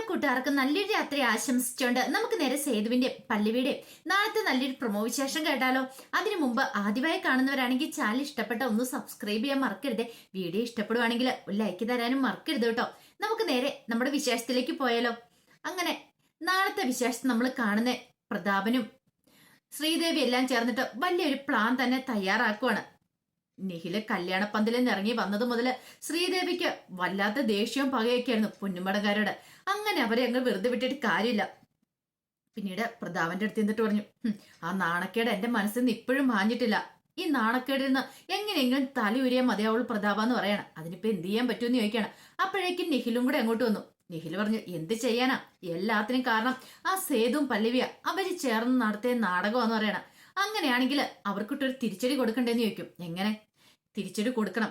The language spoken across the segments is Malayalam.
എല്ലാ കൂട്ടുകാർക്കും നല്ലൊരു രാത്രി ആശംസിച്ചുകൊണ്ട് നമുക്ക് നേരെ സേതുവിന്റെ പള്ളിവീട് നാളത്തെ നല്ലൊരു പ്രൊമോ വിശേഷം കേട്ടാലോ. അതിനു മുമ്പ് ആദ്യമായി കാണുന്നവരാണെങ്കിൽ ചാനൽ ഇഷ്ടപ്പെട്ട ഒന്ന് സബ്സ്ക്രൈബ് ചെയ്യാൻ മറക്കരുത്. വീഡിയോ ഇഷ്ടപ്പെടുവാണെങ്കിൽ ഒരു ലൈക്ക് തരാനും മറക്കരുത് കേട്ടോ. നമുക്ക് നേരെ നമ്മുടെ വിശേഷത്തിലേക്ക് പോയാലോ. അങ്ങനെ നാളത്തെ വിശേഷം നമ്മൾ കാണുന്ന പ്രതാപനും ശ്രീദേവി എല്ലാം ചേർന്നിട്ട് വലിയൊരു പ്ലാൻ തന്നെ തയ്യാറാക്കുവാണ്. നിഖിൽ കല്യാണപ്പന്തലിൽ നിന്ന് ഇറങ്ങി വന്നത് മുതൽ ശ്രീദേവിക്ക് വല്ലാത്ത ദേഷ്യവും പകയൊക്കെയായിരുന്നു പൊന്നുമടക്കാരോട് അങ്ങനെ അവരെ അങ്ങ് വെറുതെ വിട്ടിട്ട് കാര്യമില്ല. പിന്നീട് പ്രതാപന്റെ അടുത്ത് നിന്നിട്ട് പറഞ്ഞു ആ നാണക്കേട് എന്റെ മനസ്സിൽ നിന്ന് ഇപ്പോഴും മാഞ്ഞിട്ടില്ല. ഈ നാണക്കേടിൽ നിന്ന് എങ്ങനെയെങ്കിലും ഉരിയാൻ മതിയാവുള്ളൂ പ്രതാപെന്ന് പറയണം. അതിനിപ്പോ എന്ത് ചെയ്യാൻ പറ്റുമെന്ന് ചോദിക്കണം അപ്പോഴേക്കും നിഖിലും കൂടെ അങ്ങോട്ട് വന്നു. നിഖിൽ പറഞ്ഞു എന്ത് ചെയ്യാനാ? എല്ലാത്തിനും കാരണം ആ സേതുവും പല്ലവിയ. അവർ ചേർന്ന് നടത്തിയ നാടകമാണെന്ന് പറയണം. അങ്ങനെയാണെങ്കിൽ അവർക്കിട്ടൊരു തിരിച്ചടി കൊടുക്കണ്ടേന്ന് ചോദിക്കും. എങ്ങനെ? തിരിച്ചടി കൊടുക്കണം.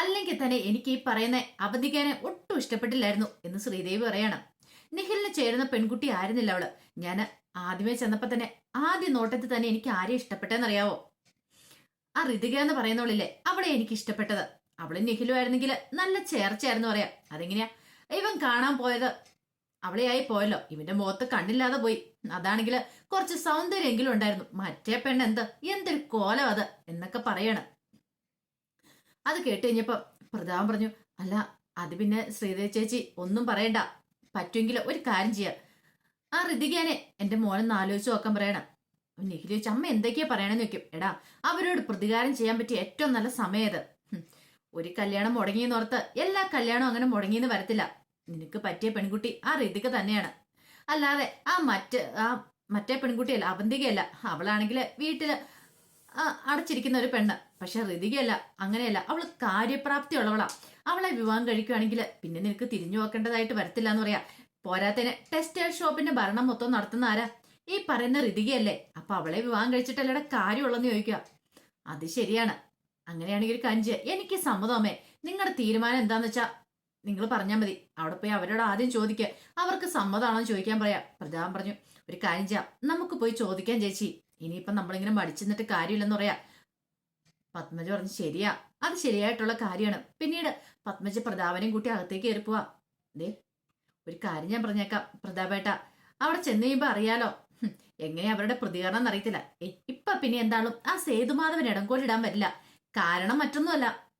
അല്ലെങ്കിൽ തന്നെ എനിക്ക് ഈ പറയുന്ന അവധിക്കാനെ ഒട്ടും ഇഷ്ടപ്പെട്ടില്ലായിരുന്നു എന്ന് ശ്രീദേവി പറയണം. നിഖിലിന് ചേരുന്ന പെൺകുട്ടി ആയിരുന്നില്ല അവൾ. ഞാൻ ആദ്യമേ ചെന്നപ്പോ തന്നെ ആദ്യ നോട്ടത്തിൽ തന്നെ എനിക്ക് ആരെ ഇഷ്ടപ്പെട്ടെന്നറിയാവോ? ആ ഋതിക എന്ന് പറയുന്നവളില്ലേ അവളെ എനിക്ക് ഇഷ്ടപ്പെട്ടത്. അവൾ നിഖിലും ആയിരുന്നെങ്കിൽ നല്ല ചേർച്ചയായിരുന്നു പറയാം. അതെങ്ങനെയാ? ഇവൻ കാണാൻ പോയത് അവളെയായി പോയല്ലോ. ഇവന്റെ മുഖത്ത് കണ്ണില്ലാതെ പോയി. അതാണെങ്കിൽ കുറച്ച് സൗന്ദര്യമെങ്കിലും ഉണ്ടായിരുന്നു. മറ്റേ പെണ്ണ് എന്ത് എന്തൊരു കോലം അത് എന്നൊക്കെ പറയണം. അത് കേട്ട് കഴിഞ്ഞപ്പോ പ്രതാപം പറഞ്ഞു അല്ല അത് പിന്നെ ശ്രീദേവി ചേച്ചി ഒന്നും പറയണ്ട. പറ്റുമെങ്കിൽ ഒരു കാര്യം ചെയ്യാം. ആ ഋതികേനെ എന്റെ മോനെ ആലോചിച്ച് നോക്കാൻ പറയണം. നിഖിൽ ചോദിച്ചു അമ്മ എന്തൊക്കെയാ പറയണെന്ന് വെക്കും എടാ അവരോട് പ്രതികാരം ചെയ്യാൻ പറ്റിയ ഏറ്റവും നല്ല സമയത് ഒരു കല്യാണം മുടങ്ങിയെന്ന് ഓർത്ത് എല്ലാ കല്യാണവും അങ്ങനെ മുടങ്ങിയെന്ന് വരത്തില്ല. നിനക്ക് പറ്റിയ പെൺകുട്ടി ആ ഋതിക തന്നെയാണ്. അല്ലാതെ ആ മറ്റ് ആ മറ്റേ പെൺകുട്ടിയല്ല അവന്തികയല്ല. അവളാണെങ്കിൽ വീട്ടിൽ അടച്ചിരിക്കുന്ന ഒരു പെണ്ണ്. പക്ഷെ ഋതികയല്ല അങ്ങനെയല്ല. അവൾ കാര്യപ്രാപ്തി ഉള്ളവളാ അവളെ വിവാഹം കഴിക്കുകയാണെങ്കിൽ പിന്നെ നിനക്ക് തിരിഞ്ഞു നോക്കേണ്ടതായിട്ട് വരത്തില്ല എന്ന് പറയാ. പോരാത്തതിന് ടെക്സ്റ്റൈൽ ഷോപ്പിന്റെ ഭരണം മൊത്തം നടത്തുന്ന ആരാ? ഈ പറയുന്ന ഋതികയല്ലേ അപ്പൊ അവളെ വിവാഹം കഴിച്ചിട്ടല്ലേ കാര്യമുള്ളെന്ന് ചോദിക്കുക. അത് ശരിയാണ്. അങ്ങനെയാണെങ്കിൽ ഒരു കഞ്ച് എനിക്ക് സമ്മതമേ നിങ്ങളുടെ തീരുമാനം എന്താന്ന് വെച്ചാ നിങ്ങൾ പറഞ്ഞാൽ മതി. അവിടെ പോയി അവരോട് ആദ്യം ചോദിക്കുക അവർക്ക് സമ്മതമാണോ ചോദിക്കാൻ പറയാം. പ്രതാപം പറഞ്ഞു ഒരു കാര്യം ചെയ്യാം. നമുക്ക് പോയി ചോദിക്കാൻ ചേച്ചി. ഇനിയിപ്പം നമ്മളിങ്ങനെ മടിച്ചെന്നിട്ട് കാര്യമില്ലെന്ന് പറയാ. പത്മജ പറഞ്ഞു ശരിയാ. അത് ശരിയായിട്ടുള്ള കാര്യമാണ്. പിന്നീട് പത്മജ പ്രതാപനെയും കൂട്ടി അകത്തേക്ക് കയറിപ്പോവാ ദേ ഒരു കാര്യം ഞാൻ പറഞ്ഞേക്കാം പ്രതാപേട്ട. അവിടെ ചെന്ന് കഴിയുമ്പോ അറിയാലോ. എങ്ങനെ അവരുടെ പ്രതികരണം എന്നറിയത്തില്ല. ഇപ്പൊ പിന്നെ എന്താളും? ആ സേതുമാധവൻ ഇടംകോലിടാൻ പറ്റില്ല കാരണം മറ്റൊന്നുമല്ല.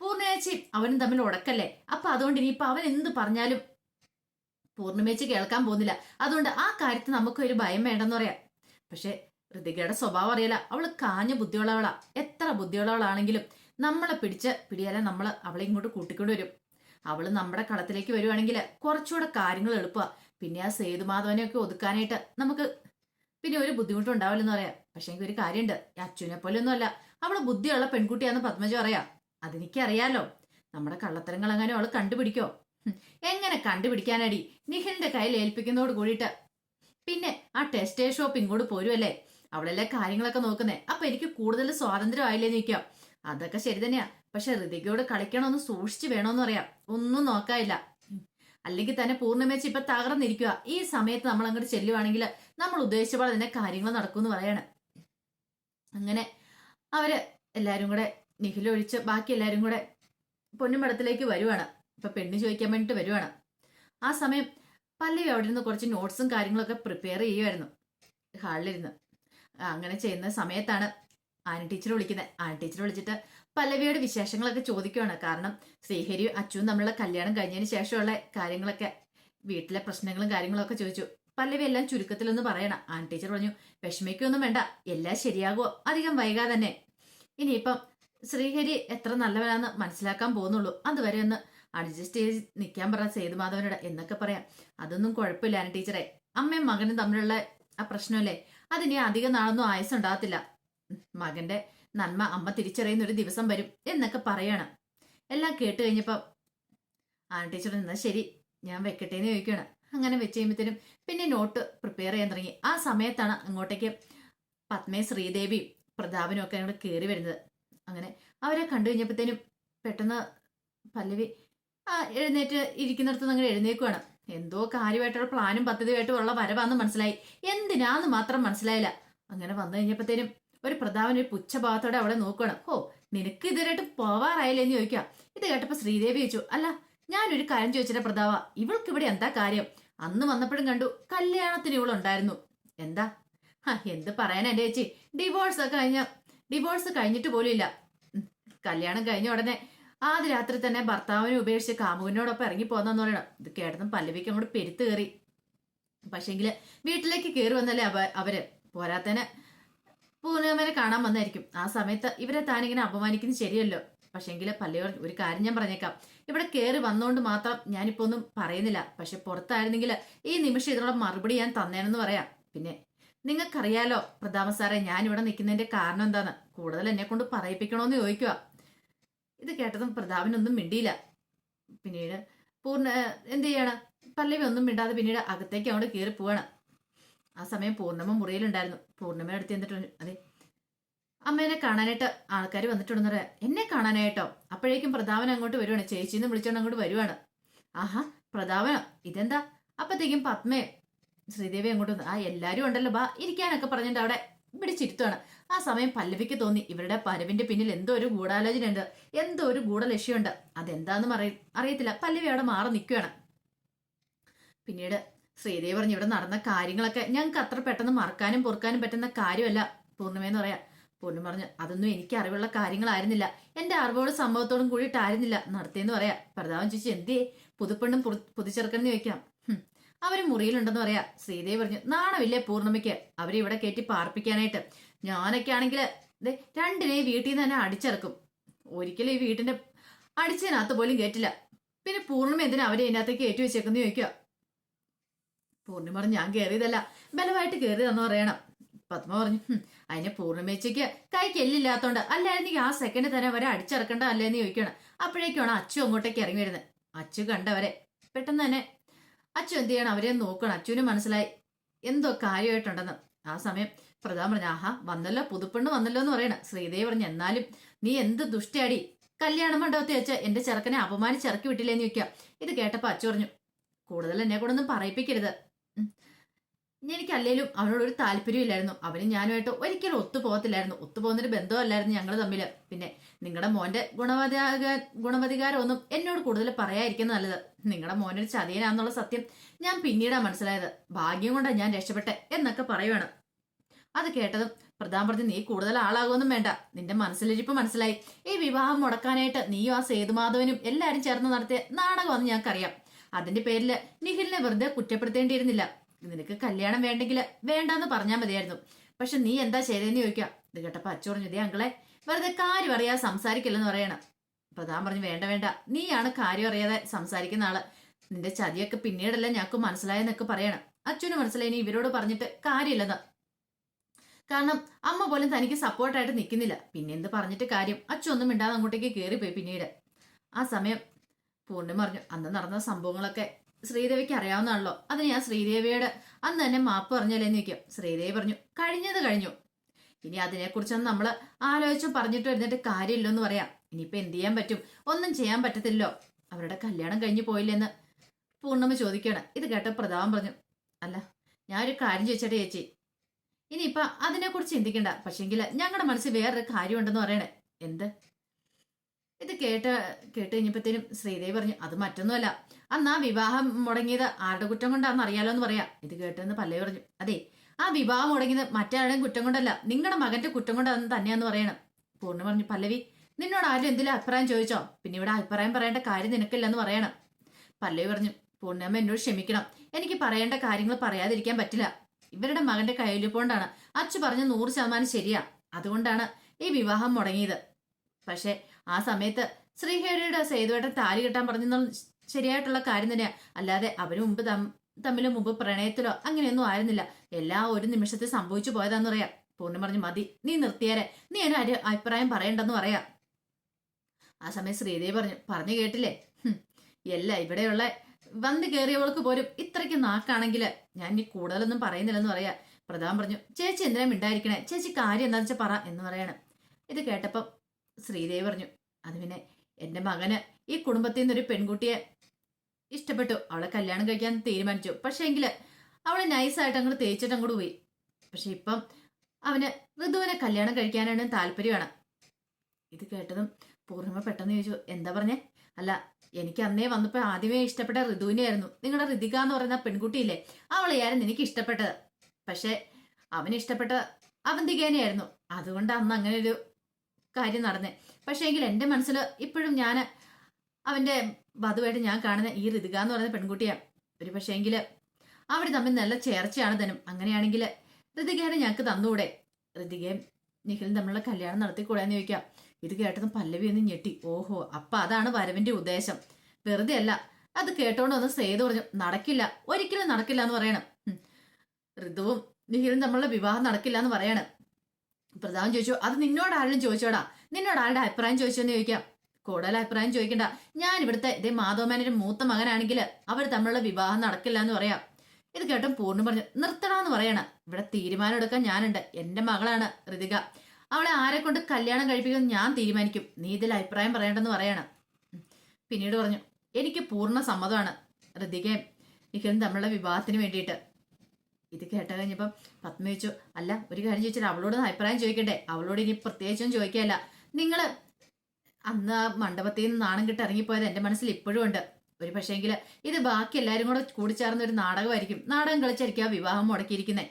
പൂർണയാച്ചി അവനും തമ്മിൽ ഉടക്കല്ലേ? അപ്പൊ അതുകൊണ്ട് ഇനിയിപ്പൊ അവൻ എന്ത് പറഞ്ഞാലും പൂർണിമേച്ചി കേൾക്കാൻ പോകുന്നില്ല. അതുകൊണ്ട് ആ കാര്യത്തിൽ നമുക്ക് ഒരു ഭയം വേണ്ടെന്ന് പറയാം. പക്ഷെ ഋതികയുടെ സ്വഭാവം അറിയില്ല. അവൾ കാഞ്ഞ ബുദ്ധിയുള്ളവളാ. എത്ര ബുദ്ധിയുള്ളവളാണെങ്കിലും നമ്മളെ പിടിച്ച് പിടിയാലെ നമ്മൾ അവളെ ഇങ്ങോട്ട് കൂട്ടിക്കൊണ്ട് വരും. അവൾ നമ്മുടെ കളത്തിലേക്ക് വരുവാണെങ്കിൽ കുറച്ചുകൂടെ കാര്യങ്ങൾ എളുപ്പമാ പിന്നെ ആ സേതുമാധവനെ ഒക്കെ ഒതുക്കാനായിട്ട് നമുക്ക് പിന്നെ ഒരു ബുദ്ധിമുട്ടും ഉണ്ടാവില്ലെന്ന് പറയാം. പക്ഷെ എനിക്ക് ഒരു കാര്യമുണ്ട് അച്ഛനെ പോലെ ഒന്നും അല്ല അവൾ ബുദ്ധിയുള്ള പെൺകുട്ടിയാന്ന് പത്മജ പറയാ. അതെനിക്കറിയാലോ. നമ്മുടെ കള്ളത്തരങ്ങൾ അങ്ങനെ അവൾ കണ്ടുപിടിക്കോ? എങ്ങനെ കണ്ടുപിടിക്കാനടി? നിഖിലിന്റെ കയ്യിൽ ഏൽപ്പിക്കുന്നതോട് കൂടിയിട്ട് പിന്നെ ആ ടെസ്റ്റേ ഷോപ്പ് ഇങ്ങോട്ട് പോരുമല്ലേ അവളല്ലേ കാര്യങ്ങളൊക്കെ നോക്കുന്നേ. അപ്പൊ എനിക്ക് കൂടുതൽ സ്വാതന്ത്ര്യം ആയില്ലേ നിൽക്കാം. അതൊക്കെ ശരി തന്നെയാ. പക്ഷെ ഋതികയോട് കളിക്കണമെന്ന് സൂക്ഷിച്ചു വേണമെന്ന് പറയാം. ഒന്നും നോക്കാനില്ല. അല്ലെങ്കിൽ തന്നെ പൂർണമേച്ച് ഇപ്പൊ തകർന്നിരിക്കുക ഈ സമയത്ത് നമ്മൾ അങ്ങോട്ട് ചെല്ലുവാണെങ്കിൽ നമ്മൾ ഉദ്ദേശിച്ച പോലെ തന്നെ കാര്യങ്ങൾ നടക്കുമെന്ന് പറയാണ്. അങ്ങനെ അവർ എല്ലാരും കൂടെ നിഖിലൊഴിച്ച് ബാക്കി എല്ലാരും കൂടെ പൊന്നുമടത്തിലേക്ക് വരുവാണ്. ഇപ്പൊ പെണ്ണ് ചോദിക്കാൻ വേണ്ടിട്ട് വരുവാണ്. ആ സമയം പല്ലവി അവിടെ നിന്ന് കുറച്ച് നോട്ട്സും കാര്യങ്ങളൊക്കെ പ്രിപ്പയർ ചെയ്യുമായിരുന്നു ഹാളിലിരുന്ന്. അങ്ങനെ ചെയ്യുന്ന സമയത്താണ് ആന ടീച്ചർ വിളിക്കുന്നത് ആന ടീച്ചർ വിളിച്ചിട്ട് പല്ലവിയുടെ വിശേഷങ്ങളൊക്കെ ചോദിക്കുവാണ്. കാരണം ശ്രീഹരിയും അച്ചുവും തമ്മിലുള്ള കല്യാണം കഴിഞ്ഞതിന് ശേഷമുള്ള കാര്യങ്ങളൊക്കെ വീട്ടിലെ പ്രശ്നങ്ങളും കാര്യങ്ങളൊക്കെ ചോദിച്ചു. പല്ലവി എല്ലാം ചുരുക്കത്തിലൊന്ന് പറയണം. ആന ടീച്ചർ പറഞ്ഞു വിഷമിക്കൊന്നും വേണ്ട. എല്ലാം ശരിയാകുമോ അധികം വൈകാതെ തന്നെ. ഇനിയിപ്പം ശ്രീഹരി എത്ര നല്ലവനാന്ന് മനസ്സിലാക്കാൻ പോകുന്നുള്ളൂ. അതുവരെ ഒന്ന് അഡ്ജസ്റ്റ് ചെയ്ത് നിൽക്കാൻ പറ സേതുമാധവനോട് എന്നൊക്കെ പറയാം. അതൊന്നും കുഴപ്പമില്ലാണ് ടീച്ചറെ. അമ്മയും മകനും തമ്മിലുള്ള ആ പ്രശ്നമല്ലേ? അതിനി അധികം നാളൊന്നും ആയസുണ്ടാകത്തില്ല മകന്റെ നന്മ അമ്മ തിരിച്ചറിയുന്ന ഒരു ദിവസം വരും എന്നൊക്കെ പറയാണ്. എല്ലാം കേട്ട് കഴിഞ്ഞപ്പോ ആ ടീച്ചർ എന്നാ ശരി ഞാൻ വെക്കട്ടെ എന്ന് ചോദിക്കുകയാണ്. അങ്ങനെ വെച്ച് കഴിയുമ്പോഴത്തേനും പിന്നെ നോട്ട് പ്രിപ്പയർ ചെയ്യാൻ തുടങ്ങി. ആ സമയത്താണ് അങ്ങോട്ടേക്ക് പത്മയും ശ്രീദേവിയും പ്രതാപനും ഒക്കെ അങ്ങോട്ട് കയറി വരുന്നത്. അങ്ങനെ അവരെ കണ്ടു കഴിഞ്ഞപ്പോഴത്തേനും പെട്ടെന്ന് പല്ലവി എഴുന്നേറ്റ് ഇരിക്കുന്നിടത്ത് നിങ്ങൾ എഴുന്നേക്കുവാണ്. എന്തോ കാര്യമായിട്ടുള്ള പ്ലാനും പദ്ധതിയായിട്ടും ഉള്ള വരവാന്ന് മനസ്സിലായി. എന്തിനാന്ന് മാത്രം മനസ്സിലായില്ല. അങ്ങനെ വന്നു കഴിഞ്ഞപ്പോഴത്തേനും ഒരു പ്രതാപൻ ഒരു പുച്ഛഭാവത്തോടെ അവളെ നോക്കുകയാണ് ഓ നിനക്ക് ഇതുവരെയായിട്ട് പോവാറായില്ലേ എന്ന് ചോദിക്കാം ഇത് കേട്ടപ്പോൾ ശ്രീദേവി ചോദിച്ചു അല്ല ഞാനൊരു കാര്യം ചോദിച്ചില്ല പ്രതാവ. ഇവൾക്ക് ഇവിടെ എന്താ കാര്യം? അന്ന് വന്നപ്പോഴും കണ്ടു കല്യാണത്തിന് ഇവളുണ്ടായിരുന്നു എന്താ? ആ എന്ത് പറയാനാ എന്റെ ചേച്ചി? ഡിവോഴ്സ് ഒക്കെ കഴിഞ്ഞ ഡിവോഴ്സ് കഴിഞ്ഞിട്ട് പോലും ഇല്ല. കല്യാണം കഴിഞ്ഞ ഉടനെ ആദ്യ രാത്രി തന്നെ ഭർത്താവിനെ ഉപേക്ഷിച്ച് കാമുവിനോടൊപ്പം ഇറങ്ങി പോന്നെന്ന് പറയണം. ഇത് കേട്ടതും പല്ലവിക്ക് അങ്ങോട്ട് പെരുത്ത് കയറി. പക്ഷെങ്കിൽ വീട്ടിലേക്ക് കയറി വന്നല്ലേ അവ അവർ പോരാത്തന്നെ പൂർണിമനെ കാണാൻ വന്നായിരിക്കും. ആ സമയത്ത് ഇവരെ താനിങ്ങനെ അപമാനിക്കുന്നത് ശരിയല്ലോ. പക്ഷെങ്കിൽ എങ്കിലും പറഞ്ഞു ഒരു കാര്യം ഞാൻ പറഞ്ഞേക്കാം. ഇവിടെ കയറി വന്നോണ്ട് മാത്രം ഞാനിപ്പോ ഒന്നും പറയുന്നില്ല. പക്ഷെ പുറത്തായിരുന്നെങ്കിൽ ഈ നിമിഷം ഇതിനുള്ള മറുപടി ഞാൻ തന്നേനെന്ന് പറയാം. പിന്നെ നിങ്ങൾക്കറിയാലോ പ്രതാപ സാറേ ഞാൻ ഇവിടെ നിൽക്കുന്നതിന്റെ കാരണം എന്താണ് കൂടുതൽ എന്നെ കൊണ്ട് പറയിപ്പിക്കണോന്ന് ചോദിക്കുക ഇത് കേട്ടതും പ്രതാപനൊന്നും മിണ്ടിയില്ല. പിന്നീട് പൂർണ എന്ത് ചെയ്യണം? പല്ലവി ഒന്നും മിണ്ടാതെ പിന്നീട് അകത്തേക്ക് അങ്ങോട്ട് കയറി പോവാണ്. ആ സമയം പൂർണമ്മ മുറിയിലുണ്ടായിരുന്നു. പൂർണമ്മ അടുത്ത് എന്നിട്ട് അതെ അമ്മേനെ കാണാനായിട്ട് ആൾക്കാർ വന്നിട്ടുണ്ടെന്ന് പറയാം. എന്നെ കാണാനായിട്ടോ? അപ്പോഴേക്കും പ്രതാപൻ അങ്ങോട്ട് വരുവാണ്. ചേച്ചിന്ന് വിളിച്ചോണ്ട് അങ്ങോട്ട് വരുവാണ്. ആഹാ പ്രതാപനോ? ഇതെന്താ? അപ്പത്തേക്കും പത്മയെ ശ്രീദേവി അങ്ങോട്ട് ആ എല്ലാരും ഉണ്ടല്ലോ ബാ ഇരിക്കാനൊക്കെ പറഞ്ഞിട്ട് അവിടെ. പിടിച്ചിരുത്തുവാണ് ആ സമയം പല്ലവിക്ക് തോന്നി. ഇവരുടെ പരവിന്റെ പിന്നിൽ എന്തോ ഒരു ഗൂഢാലോചന ഉണ്ട് എന്തോ ഒരു ഗൂഢലക്ഷ്യമുണ്ട്. അതെന്താന്നും അറിയ അറിയത്തില്ല. പല്ലവി അവിടെ മാറി നിൽക്കുകയാണ്. പിന്നീട് ശ്രീദേവി പറഞ്ഞു ഇവിടെ നടന്ന കാര്യങ്ങളൊക്കെ ഞങ്ങൾക്ക് അത്ര പെട്ടെന്ന് മറക്കാനും പൊറുക്കാനും പറ്റുന്ന കാര്യമല്ല. പൂർണിമയെന്ന് പറയാം. പൂർണിമ പറഞ്ഞു അതൊന്നും എനിക്ക് അറിവുള്ള കാര്യങ്ങളായിരുന്നില്ല. എന്റെ അറിവോടും സംഭവത്തോടും കൂടിയിട്ടായിരുന്നില്ല. നടത്തിയെന്ന് പറയാം. പ്രതാപം ചോദിച്ചു എന്തേ പുതുപ്പെണ്ണും പുതു- പുതുച്ചെറുക്കനെന്ന് ചോദിക്കാം. ഹും, അവർ മുറിയിലുണ്ടെന്ന് പറയാ. ശ്രീദേവി പറഞ്ഞു നാണമില്ലേ പൂർണിമയ്ക്ക് അവരെ ഇവിടെ കയറ്റി പാർപ്പിക്കാനായിട്ട്. ഞാനൊക്കെ ആണെങ്കിൽ രണ്ടിനെയും വീട്ടിൽ നിന്ന് തന്നെ അടിച്ചിറക്കും. ഒരിക്കലും ഈ വീട്ടിന്റെ അടിച്ചതിനകത്ത് പോലും കേട്ടില്ല പിന്നെ പൂർണിമ എന്തിനാ അവരെ ഇതിനകത്തേക്ക് കയറ്റി വെച്ചേക്കുന്നു ചോദിക്കുക? പൂർണിമ പറഞ്ഞു ഞാൻ കയറിയതല്ല ബലമായിട്ട് കയറിയതെന്ന് പറയണം. പത്മ പറഞ്ഞു അതിനെ പൂർണിമേച്ചയ്ക്ക് കൈക്ക് എല്ലില്ലാത്തോണ്ട് അല്ലായിരുന്നെങ്കിൽ ആ സെക്കൻഡ് തന്നെ അവരെ അടിച്ചിറക്കണ്ട അല്ലേന്ന് ചോദിക്കണം അപ്പോഴേക്കാണ് അച്ചു അങ്ങോട്ടേക്ക് ഇറങ്ങി വരുന്നത്. അച്ചു കണ്ടവരെ പെട്ടെന്ന് തന്നെ അച്ചു എന്ത് ചെയ്യണം? അവരെ നോക്കണം. അച്ചുവിന് മനസ്സിലായി എന്തോ കാര്യമായിട്ടുണ്ടെന്ന്. ആ സമയം പ്രധാൻ പറഞ്ഞു ആഹാ വന്നല്ലോ പുതുപ്പെണ്ണ് വന്നല്ലോ എന്ന് പറയണ. ശ്രീദേവി പറഞ്ഞു എന്നാലും നീ എന്ത് ദുഷ്ടയാടി കല്യാണ മണ്ഡപത്തിൽ വെച്ച് എന്റെ ചെറുക്കനെ അപമാനിച്ചിറക്കി വിട്ടില്ലേന്ന് ചോദിക്കാം. ഇത് കേട്ടപ്പോ അച്ചു പറഞ്ഞു കൂടുതൽ എന്നെ കൊണ്ടൊന്നും പറയിപ്പിക്കരുത്. എനിക്ക് അല്ലേലും അവനോട് ഒരു താല്പര്യമില്ലായിരുന്നു അവനും ഞാനുമായിട്ട് ഒരിക്കലും ഒത്തു പോകത്തില്ലായിരുന്നു ഒത്തു പോകുന്നൊരു ബന്ധമല്ലായിരുന്നു ഞങ്ങൾ തമ്മിൽ പിന്നെ നിങ്ങളുടെ മോന്റെ ഗുണവധിക ഗുണവധികാരമൊന്നും എന്നോട് കൂടുതൽ പറയാതിരിക്കുന്ന നല്ലത്. നിങ്ങളുടെ മോനൊരു ചതിയനാന്നുള്ള സത്യം ഞാൻ പിന്നീടാ മനസ്സിലായത്. ഭാഗ്യം കൊണ്ടാണ് ഞാൻ രക്ഷപ്പെട്ടെ എന്നൊക്കെ പറയുവാണ്. അത് കേട്ടതും പ്രധാൻ പ്രതി നീ കൂടുതൽ ആളാകുമെന്നും വേണ്ട. നിന്റെ മനസ്സിലിരിപ്പ് മനസ്സിലായി. ഈ വിവാഹം മുടക്കാനായിട്ട് നീയും ആ സേതുമാധവനും എല്ലാരും ചേർന്ന് നടത്തിയ നാടകമെന്ന് ഞങ്ങൾക്കറിയാം. അതിന്റെ പേരിൽ നിഖിലിനെ വെറുതെ കുറ്റപ്പെടുത്തേണ്ടിയിരുന്നില്ല. നിനക്ക് കല്യാണം വേണ്ടെങ്കിൽ വേണ്ടെന്ന് പറഞ്ഞാൽ മതിയായിരുന്നു. പക്ഷെ നീ എന്താ ചെയ്തതെന്ന് ചോദിക്കാം. ഇത് കേട്ടപ്പോ അച്ചു പറഞ്ഞു ഇതേ അങ്കളെ വെറുതെ കാര്യം അറിയാതെ സംസാരിക്കില്ലെന്ന് പറയണം. അപ്പൊ താൻ പറഞ്ഞു വേണ്ട വേണ്ട. നീയാണ് കാര്യം അറിയാതെ സംസാരിക്കുന്ന ആൾ. നിന്റെ ചതിയൊക്കെ പിന്നീടല്ല ഞങ്ങൾക്ക് മനസ്സിലായെന്നൊക്കെ പറയണം. അച്ഛന് മനസ്സിലായി ഇനി ഇവരോട് പറഞ്ഞിട്ട് കാര്യമില്ലെന്ന്. കാരണം അമ്മ പോലും തനിക്ക് സപ്പോർട്ടായിട്ട് നിൽക്കുന്നില്ല പിന്നെ എന്ത് പറഞ്ഞിട്ട് കാര്യം? അച്ഛൻ ഒന്നും മിണ്ടാതെ അങ്ങോട്ടേക്ക് കയറിപ്പോയി പിന്നീട്. ആ സമയം പൂർണിമ പറഞ്ഞു അന്ന് നടന്ന സംഭവങ്ങളൊക്കെ ശ്രീദേവിക്ക് അറിയാവുന്നതാണല്ലോ. അത് ഞാൻ ശ്രീദേവിയുടെ അന്ന് തന്നെ മാപ്പ് പറഞ്ഞല്ലേന്ന് ചോദിക്കും. ശ്രീദേവി പറഞ്ഞു കഴിഞ്ഞത് കഴിഞ്ഞു. ഇനി അതിനെക്കുറിച്ചൊന്നും നമ്മൾ ആലോചിച്ചു പറഞ്ഞിട്ട് വരുന്നിട്ട് കാര്യമില്ലെന്ന് പറയാം. ഇനിയിപ്പോ എന്ത് ചെയ്യാൻ പറ്റും? ഒന്നും ചെയ്യാൻ പറ്റത്തില്ലോ അവരുടെ കല്യാണം കഴിഞ്ഞു പോയില്ലെന്ന് പൂർണമ ചോദിക്കണം ഇത് കേട്ട പ്രതാപം പറഞ്ഞു അല്ല ഞാൻ ഒരു കാര്യം ചോദിച്ചട്ടെ ചേച്ചി. ഇനിയിപ്പോൾ അതിനെക്കുറിച്ച് ചിന്തിക്കണ്ട. പക്ഷെങ്കിൽ ഞങ്ങളുടെ മനസ്സിൽ വേറൊരു കാര്യമുണ്ടെന്ന് പറയണേ. എന്ത്? ഇത് കേട്ട കേട്ട് കഴിഞ്ഞപ്പോഴത്തേനും ശ്രീദേവി പറഞ്ഞു അത് മറ്റൊന്നുമല്ല. അന്ന് ആ വിവാഹം മുടങ്ങിയത് ആരുടെ കുറ്റം കൊണ്ടാണെന്ന് അറിയാലോ എന്ന് പറയാം. ഇത് കേട്ടെന്ന് പല്ലവി പറഞ്ഞു അതെ ആ വിവാഹം മുടങ്ങിയത് മറ്റാരുടെയും കുറ്റം കൊണ്ടല്ല. നിങ്ങളുടെ മകന്റെ കുറ്റം കൊണ്ടാണെന്ന് തന്നെയാന്ന് പറയണം. പൂർണ പറഞ്ഞു പല്ലവി നിന്നോട് ആരും എന്തെങ്കിലും അഭിപ്രായം ചോദിച്ചോ? പിന്നെ ഇവിടെ അഭിപ്രായം പറയേണ്ട കാര്യം നിനക്കില്ലെന്ന് പറയണം. പല്ലവി പറഞ്ഞു പൂർണമ്മ എന്നോട് ക്ഷമിക്കണം. എനിക്ക് പറയേണ്ട കാര്യങ്ങൾ പറയാതിരിക്കാൻ പറ്റില്ല. ഇവരുടെ മകന്റെ കയ്യിലിപ്പോണ്ടാണ് അച്ചു പറഞ്ഞ നൂറ് ശതമാനം ശരിയാ. അതുകൊണ്ടാണ് ഈ വിവാഹം മുടങ്ങിയത്. പക്ഷെ ആ സമയത്ത് ശ്രീഹേരിയുടെ സേതുവേട്ടൻ താലി കെട്ടാൻ പറഞ്ഞെന്നുള്ള ശരിയായിട്ടുള്ള കാര്യം തന്നെയാ. അല്ലാതെ അവർ മുമ്പ് തമ്മിലും മുമ്പ് പ്രണയത്തിലോ അങ്ങനെയൊന്നും ആയിരുന്നില്ല. എല്ലാം ഒരു നിമിഷത്തിൽ സംഭവിച്ചു പോയതാന്ന് പറയാം. പൂർണി പറഞ്ഞു മതി. നീ നിർത്തിയാരെ. നീ എന്നെ ഒരു അഭിപ്രായം പറയണ്ടെന്ന് പറയാം. ആ സമയം ശ്രീദേവി പറഞ്ഞു പറഞ്ഞു കേട്ടില്ലേ? എല്ല എല്ലാ ഇവിടെയുള്ള വന്ന് കയറിയവൾക്ക് പോലും ഇത്രയ്ക്ക് നാക്കാണെങ്കിൽ ഞാൻ ഇനി കൂടുതലൊന്നും പറയുന്നില്ലെന്ന് പറയാ. പ്രധാൻ പറഞ്ഞു ചേച്ചി എന്തിനാ മിണ്ടായിരിക്കണേ? ചേച്ചി കാര്യം എന്താണെന്ന് വെച്ചാൽ പറ എന്ന് പറയണം. ഇത് കേട്ടപ്പം ശ്രീദേവി പറഞ്ഞു അത് പിന്നെ എന്റെ മകന് ഈ കുടുംബത്തിൽ നിന്നൊരു പെൺകുട്ടിയെ ഇഷ്ടപ്പെട്ടു. അവളെ കല്യാണം കഴിക്കാൻ തീരുമാനിച്ചു. പക്ഷേ എങ്കിൽ അവളെ നൈസായിട്ട് അങ്ങോട്ട് തേച്ചിട്ട് അങ്ങോട്ട് പോയി. പക്ഷെ ഇപ്പം അവന് ഋതുവിനെ കല്യാണം കഴിക്കാനാണ് താല്പര്യമാണ്. ഇത് കേട്ടതും പൂർണിമ പെട്ടെന്ന് ചോദിച്ചു എന്താ പറഞ്ഞേ? അല്ല എനിക്ക് അന്നേ വന്നപ്പോ ആദ്യമേ ഇഷ്ടപ്പെട്ട ഋതുവിനെയായിരുന്നു നിങ്ങളുടെ ഋതിക എന്ന് പറയുന്ന പെൺകുട്ടിയില്ലേ അവളെയായിരുന്നു എനിക്ക് ഇഷ്ടപ്പെട്ടത്. പക്ഷെ അവന് ഇഷ്ടപ്പെട്ട അവന്തികേനെയായിരുന്നു അതുകൊണ്ട് അന്ന് അങ്ങനെ ഒരു കാര്യം നടന്നേ. പക്ഷേ എങ്കിൽ എന്റെ മനസ്സിൽ ഇപ്പോഴും ഞാൻ അവന്റെ വധുവായിട്ട് ഞാൻ കാണുന്ന ഈ ഋതിക എന്ന് പറയുന്ന പെൺകുട്ടിയാണ് ഒരു പക്ഷേ എങ്കിൽ അവർ തമ്മിൽ നല്ല ചേർച്ചയാണ് തനും അങ്ങനെയാണെങ്കിൽ ഋതികയാണ് ഞങ്ങൾക്ക് തന്നുകൂടെ ഋതികയും നിഖിലും തമ്മിലുള്ള കല്യാണം നടത്തിക്കൂടെ എന്ന് ചോദിക്കാം. ഇത് കേട്ടതും പല്ലവി ഒന്ന് ഞെട്ടി. ഓഹോ അപ്പൊ അതാണ് വരവിന്റെ ഉദ്ദേശം. വെറുതെ അല്ല അത് കേട്ടോണ്ട് ഒന്ന് സേതു പറഞ്ഞു നടക്കില്ല ഒരിക്കലും നടക്കില്ല എന്ന് പറയണം. ഋതുവും നിഖിലും തമ്മിലുള്ള വിവാഹം നടക്കില്ല എന്ന് പറയാണ്. പ്രധാനം ചോദിച്ചു അത് നിന്നോട് ആരെങ്കിലും ചോദിച്ചോടാ? നിന്നോട് ആരുടെ അഭിപ്രായം ചോദിച്ചെന്ന് ചോദിക്കാം. കൂടുതൽ അഭിപ്രായം ചോദിക്കണ്ട. ഞാൻ ഇവിടുത്തെ ഇതേ മാധവമേനൊരു മൂത്ത മകനാണെങ്കിൽ അവർ തമ്മിലുള്ള വിവാഹം നടക്കില്ല എന്ന് പറയാം. ഇത് കേട്ടും പൂർണ പറഞ്ഞു നിർത്തണമെന്ന് പറയണ. ഇവിടെ തീരുമാനം എടുക്കാൻ ഞാനുണ്ട്. എന്റെ മകളാണ് ഋതിക. അവളെ ആരെ കൊണ്ട് കല്യാണം കഴിപ്പിക്കാൻ ഞാൻ തീരുമാനിക്കും. നീ ഇതിൽ അഭിപ്രായം പറയണ്ടെന്ന് പറയണം. പിന്നീട് പറഞ്ഞു എനിക്ക് പൂർണ സമ്മതമാണ് ഋതികയും നിഖിലും തമ്മിലുള്ള വിവാഹത്തിന് വേണ്ടിയിട്ട്. ഇത് കേട്ട കഴിഞ്ഞപ്പം പത്മ ചോദിച്ചു അല്ല ഒരു കാര്യം ചോദിച്ചാൽ അവളോട് അഭിപ്രായം ചോദിക്കട്ടെ അവളോട് ഇനി പ്രത്യേകിച്ചൊന്നും ചോദിക്കുകയല്ല നിങ്ങൾ അന്ന് മണ്ഡപത്തിൽ നിന്ന് നാണം കിട്ട് ഇറങ്ങിപ്പോയത് എന്റെ മനസ്സിൽ ഇപ്പോഴും ഉണ്ട്. ഒരു പക്ഷേങ്കിൽ ഇത് ബാക്കി എല്ലാവരും കൂടെ കൂടിച്ചേർന്ന ഒരു നാടകമായിരിക്കും. നാടകം കളിച്ചായിരിക്കും ആ വിവാഹം മുടക്കിയിരിക്കുന്നത്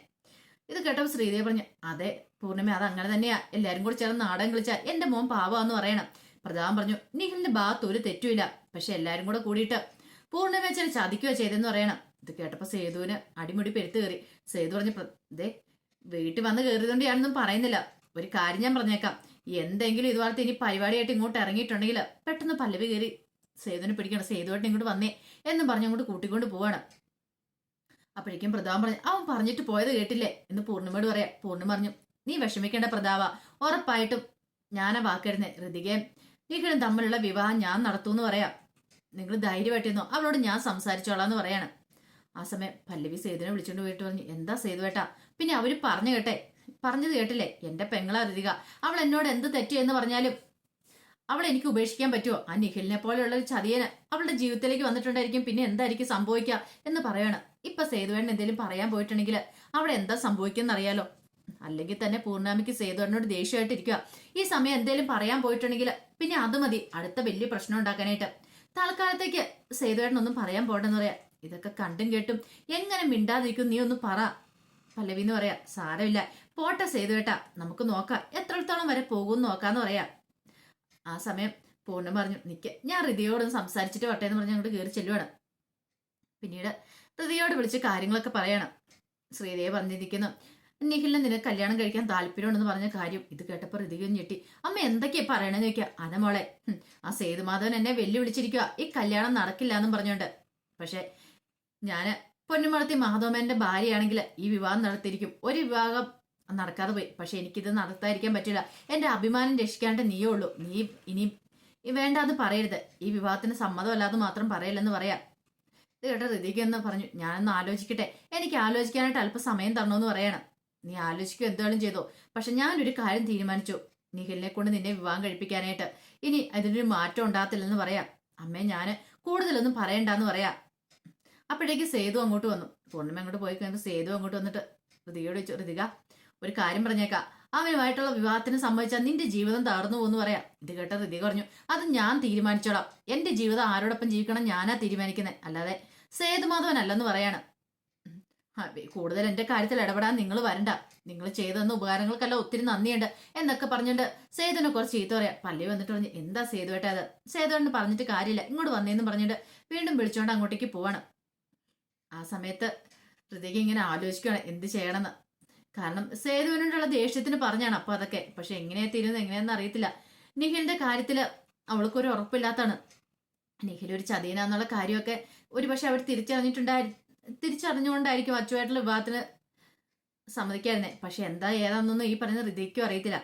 ഇത് കേട്ടപ്പോൾ ശ്രീദേവി പറഞ്ഞു അതെ പൂർണിമ അത് അങ്ങനെ തന്നെയാ. എല്ലാവരും കൂടി ചേർന്ന് നാടകം കളിച്ചാൽ എന്റെ മോൻ പാവാന്ന് പറയണം. പ്രതാപം പറഞ്ഞു നിഖിലിന്റെ ഭാഗത്ത് ഒരു തെറ്റുമില്ല. പക്ഷെ എല്ലാവരും കൂടെ കൂടിയിട്ട് പൂർണിമ വെച്ചാൽ ചതിക്കുകയോ ചെയ്തെന്ന് പറയണം. ഇത് കേട്ടപ്പോൾ സേതുവിന് അടിമുടി പെരുത്ത് കയറി. സേതു പറഞ്ഞു "പ്ര- ദേ വീട്ടിൽ വന്ന് കയറിയതുകൊണ്ട് ഞാനൊന്നും പറയുന്നില്ല. ഒരു കാര്യം ഞാൻ പറഞ്ഞേക്കാം. എന്തെങ്കിലും ഇതുപോലത്തെ ഇനി പരിപാടിയായിട്ട് ഇങ്ങോട്ട് ഇറങ്ങിയിട്ടുണ്ടെങ്കിൽ പെട്ടെന്ന് പല്ലവി കയറി സേതുവിനെ പിടിക്കണം. സേതുവായിട്ട് ഇങ്ങോട്ട് വന്നേ എന്നും പറഞ്ഞ് അങ്ങോട്ട് കൂട്ടിക്കൊണ്ട് പോവാണ്. അപ്പോഴേക്കും പ്രതാപം പറഞ്ഞു അവൻ പറഞ്ഞിട്ട് പോയത് കേട്ടില്ലേ? എന്ന് പൂർണിമയോട് പറയാം. പൂർണിമ പറഞ്ഞു നീ വിഷമിക്കേണ്ട പ്രതാപ. ഉറപ്പായിട്ടും ഞാനാ വാക്കിടുന്നേ. ഋതികയും നിങ്ങളും തമ്മിലുള്ള വിവാഹം ഞാൻ നടത്തൂന്ന് പറയാം. നിങ്ങൾ ധൈര്യമായിട്ടിരുന്നോ അവളോട് ഞാൻ സംസാരിച്ചോളാം എന്ന് പറയാണ്. ആ സമയം പല്ലവി സേതുവിനെ വിളിച്ചുകൊണ്ട് പോയിട്ട് പറഞ്ഞു എന്താ സേതുവേട്ടാ? പിന്നെ അവർ പറഞ്ഞു കേട്ടെ. പറഞ്ഞത് കേട്ടില്ലേ? എന്റെ പെങ്ങളെ ഋതിക. അവൾ എന്നോട് എന്ത് തെറ്റു എന്ന് പറഞ്ഞാലും അവൾ എനിക്ക് ഉപേക്ഷിക്കാൻ പറ്റുമോ ആ നിഖിലിനെ പോലെയുള്ള ഒരു ചതിയന് അവളുടെ ജീവിതത്തിലേക്ക് വന്നിട്ടുണ്ടായിരിക്കും. പിന്നെ എന്തായിരിക്കും സംഭവിക്കുക എന്ന് പറയണം. ഇപ്പൊ സേതുവേട്ടൻ എന്തെങ്കിലും പറയാൻ പോയിട്ടുണ്ടെങ്കിൽ അവിടെ എന്താ സംഭവിക്കുന്ന അറിയാലോ അല്ലെങ്കിൽ തന്നെ പൂർണാമിക്ക് സേതുവേട്ടനോട് ദേഷ്യമായിട്ടിരിക്കുക ഈ സമയം എന്തെങ്കിലും പറയാൻ പോയിട്ടുണ്ടെങ്കിൽ പിന്നെ അത് മതി. അടുത്ത വലിയ പ്രശ്നം ഉണ്ടാക്കാനായിട്ട്. തൽക്കാലത്തേക്ക് സേതുവേട്ടനൊന്നും പറയാൻ പോകണ്ടെന്ന് പറയാം. ഇതൊക്കെ കണ്ടും കേട്ടും എങ്ങനെ മിണ്ടാതിരിക്കും നീ ഒന്ന് പറ. പല്ലവി എന്ന് പറയാ. സാരമില്ല. പോട്ടെ സേതുവേട്ടാ നമുക്ക് നോക്കാം. എത്രത്തോളം വരെ പോകും നോക്കാന്ന് പറയാം. ആ സമയം പൂർണം പറഞ്ഞു നിക്ക് ഞാൻ ഹൃദയോടൊന്ന് സംസാരിച്ചിട്ട് വട്ടേ എന്ന് പറഞ്ഞ് അങ്ങോട്ട് കയറി ചെല്ലുവാണ്. പിന്നീട് ഹൃദയോട് വിളിച്ച് കാര്യങ്ങളൊക്കെ പറയണം. ശ്രീദേവി പറഞ്ഞിരിക്കുന്നു നിഖിലിനെ നിനക്ക് കല്യാണം കഴിക്കാൻ താല്പര്യമുണ്ടെന്ന് പറഞ്ഞ കാര്യം ഇത് കേട്ടപ്പോൾ ഹൃദയം ഞെട്ടി. അമ്മ എന്തൊക്കെയാ പറയണെന്ന് ചോദിക്കുക അനമോളെ ആ സേതുമാധവൻ എന്നെ വെല്ലുവിളിച്ചിരിക്കുക ഈ കല്യാണം നടക്കില്ല എന്നും പറഞ്ഞുകൊണ്ട്. പക്ഷെ ഞാൻ പൊന്നുമളത്തി മാധവമേന്റെ ഭാര്യയാണെങ്കിൽ ഈ വിവാഹം നടത്തിയിരിക്കും. ഒരു വിവാഹം നടക്കാതെ പോയി. പക്ഷെ എനിക്കിത് നടത്താതിരിക്കാൻ പറ്റില്ല. എന്റെ അഭിമാനം രക്ഷിക്കാണ്ട് നീയേ ഉള്ളൂ. നീ ഇനി വേണ്ട അത് പറയരുത്. ഈ വിവാഹത്തിന് സമ്മതമല്ലാതെ മാത്രം പറയില്ലെന്ന് പറയാം. ഇത് കേട്ട ഹൃതിക്ക് എന്ന് പറഞ്ഞു. ഞാനൊന്ന് ആലോചിക്കട്ടെ. എനിക്ക് ആലോചിക്കാനായിട്ട് അല്പം സമയം തരണമെന്ന് പറയണം. നീ ആലോചിക്കുക എന്തായാലും ചെയ്തോ. പക്ഷെ ഞാനൊരു കാര്യം തീരുമാനിച്ചു. നിഖിലിനെ കൊണ്ട് നിന്നെ വിവാഹം കഴിപ്പിക്കാനായിട്ട്. ഇനി അതിനൊരു മാറ്റം ഉണ്ടാകത്തില്ലെന്ന് പറയാം. അമ്മേ ഞാൻ കൂടുതലൊന്നും പറയണ്ടെന്ന് പറയാം. അപ്പോഴേക്ക് സേതു അങ്ങോട്ട് വന്നു. പൂർണിമ അങ്ങോട്ട് പോയി കഴിഞ്ഞപ്പോൾ സേതു അങ്ങോട്ട് വന്നിട്ട് ഹൃതികയോട് ചോദിച്ചു ഋതിക ഒരു കാര്യം പറഞ്ഞേക്കാം. അവനുമായിട്ടുള്ള വിവാഹത്തിന് സംബന്ധിച്ചാൽ നിന്റെ ജീവിതം തകർന്നു പോകുന്നു പറയാം. ഇത് കേട്ട ഋതിക പറഞ്ഞു അത് ഞാൻ തീരുമാനിച്ചോളാം. എന്റെ ജീവിതം ആരോടൊപ്പം ജീവിക്കണം ഞാനാ തീരുമാനിക്കുന്നത് അല്ലാതെ സേതുമാധവൻ അല്ലെന്ന് പറയാണ് കൂടുതൽ എന്റെ കാര്യത്തിൽ ഇടപെടാൻ നിങ്ങൾ വരണ്ട. നിങ്ങൾ ചെയ്തെന്ന ഉപകാരങ്ങൾക്കല്ല ഒത്തിരി നന്ദിയുണ്ട് എന്നൊക്കെ പറഞ്ഞിട്ട് സേതുവിനെ കുറച്ച് ചീത്ത പറയാം. പള്ളി വന്നിട്ട് പറഞ്ഞു എന്താ സേതുവേട്ടാ അത് സേതുവേട്ടന് പറഞ്ഞിട്ട് കാര്യമില്ല. ഇങ്ങോട്ട് വന്നേന്ന് പറഞ്ഞിട്ട് വീണ്ടും വിളിച്ചോണ്ട് അങ്ങോട്ടേക്ക് പോവാണ്. ആ സമയത്ത് ഹൃദയക്ക് ഇങ്ങനെ ആലോചിക്കുകയാണ് എന്ത് ചെയ്യണമെന്ന്. കാരണം സേതുവിനോടുള്ള ദേഷ്യത്തിന് പറഞ്ഞാണ് അപ്പൊ അതൊക്കെ. പക്ഷെ എങ്ങനെയാ തീരുന്നത് എങ്ങനെയാന്ന് അറിയത്തില്ല. നിഖിലിന്റെ കാര്യത്തിൽ അവൾക്കൊരു ഉറപ്പില്ലാത്താണ് നിഖിൽ ഒരു ചതിയനാന്നുള്ള കാര്യമൊക്കെ ഒരു പക്ഷെ അവർ തിരിച്ചറിഞ്ഞിട്ടുണ്ടായി തിരിച്ചറിഞ്ഞുകൊണ്ടായിരിക്കും അച്ചുവായിട്ടുള്ള വിവാഹത്തിന് സമ്മതിക്കായിരുന്നേ പക്ഷെ എന്താ ഏതാണെന്നൊന്നും ഈ പറഞ്ഞ ഹൃദയക്കും അറിയത്തില്ല.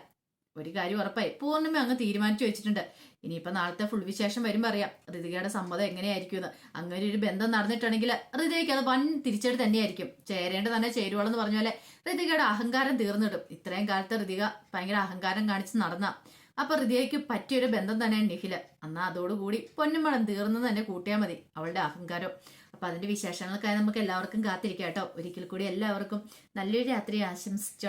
ഒരു കാര്യം ഉറപ്പായി. പൂർണിമ അങ്ങ് തീരുമാനിച്ചു വെച്ചിട്ടുണ്ട്. ഇനിയിപ്പോ നാളത്തെ ഫുൾ വിശേഷം വരുമ്പോ അറിയാം. ഋതികയുടെ സമ്മതം എങ്ങനെയായിരിക്കും എന്ന് അങ്ങനെ ഒരു ബന്ധം നടന്നിട്ടുണ്ടെങ്കിൽ ഋതികയ്ക്ക് അത് വൻ തിരിച്ചടി തന്നെയായിരിക്കും. ചേരേണ്ട തന്നെ ചേരുവാളെന്ന് പറഞ്ഞ പോലെ ഋതികയുടെ അഹങ്കാരം തീർന്നിടും. ഇത്രയും കാലത്തെ ഋതിക ഭയങ്കര അഹങ്കാരം കാണിച്ച് നടന്ന. അപ്പൊ ഹൃദയക്ക് പറ്റിയൊരു ബന്ധം തന്നെയാണ് നിഖിൽ. എന്നാ അതോടുകൂടി പൊന്നുമളം തീർന്നു തന്നെ കൂട്ടിയാൽ മതി അവളുടെ അഹങ്കാരം. അപ്പൊ അതിന്റെ വിശേഷങ്ങൾക്കായി നമുക്ക് എല്ലാവർക്കും കാത്തിരിക്കാം കേട്ടോ. ഒരിക്കൽ കൂടി എല്ലാവർക്കും നല്ലൊരു രാത്രി ആശംസിച്ചു